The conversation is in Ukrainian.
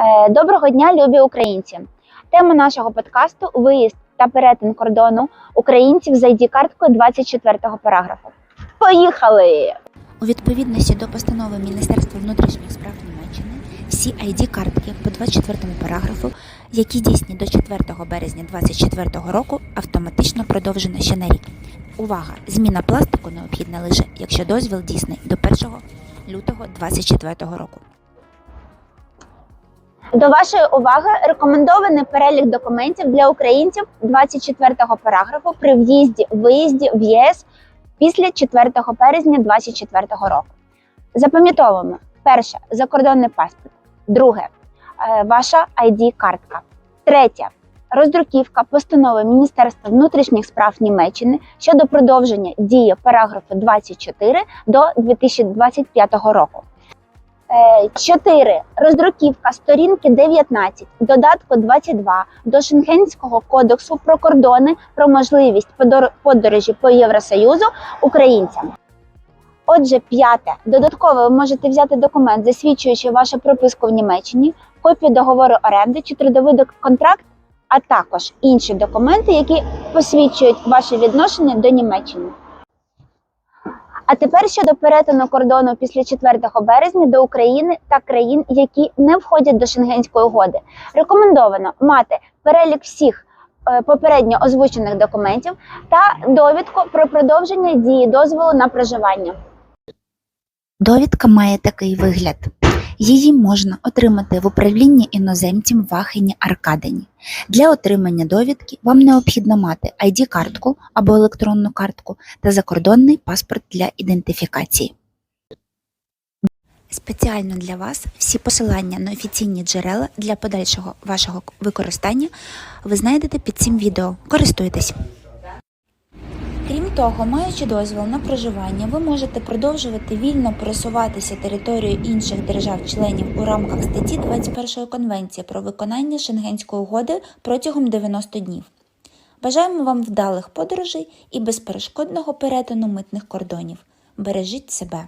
Е, Доброго дня, любі українці! Тема нашого подкасту виїзд та перетин кордону українців з ID-карткою 24 го параграфу. Поїхали! У відповідності до постанови Міністерства внутрішніх справ Німеччини всі ID-картки по 24 му параграфу, які дійсні до 4 березня 2024 року, автоматично продовжено ще на рік. Увага! Зміна пластику необхідна лише, якщо дозвіл дійсний до 1 лютого 2024 року. До вашої уваги рекомендований перелік документів для українців 24 параграфу при в'їзді виїзді в ЄС після 4 березня 2024 року. Запам'ятовуємо: перше закордонний паспорт, друге е, ваша ID-картка, третє роздруківка постанови Міністерства внутрішніх справ Німеччини щодо продовження дії параграфу 24 до 2025 року. 4. Роздруківка сторінки 19, додатку 22 до Шенгенського кодексу про кордони про можливість подор- подорожі по Євросоюзу українцям. Отже, п'яте. Додатково ви можете взяти документ, засвідчуючи вашу прописку в Німеччині, копію договору оренди чи трудовий контракт, а також інші документи, які посвідчують ваше відношення до Німеччини. А тепер щодо перетину кордону після 4 березня до України та країн, які не входять до Шенгенської угоди, рекомендовано мати перелік всіх е, попередньо озвучених документів та довідку про продовження дії дозволу на проживання. Довідка має такий вигляд. Її можна отримати в управлінні іноземців в Ахені Аркадені. Для отримання довідки вам необхідно мати ID-картку або електронну картку та закордонний паспорт для ідентифікації. Спеціально для вас всі посилання на офіційні джерела для подальшого вашого використання ви знайдете під цим відео. Користуйтесь! Того, маючи дозвіл на проживання, ви можете продовжувати вільно пересуватися територією інших держав-членів у рамках статті 21 Конвенції про виконання Шенгенської угоди протягом 90 днів. Бажаємо вам вдалих подорожей і безперешкодного перетину митних кордонів. Бережіть себе!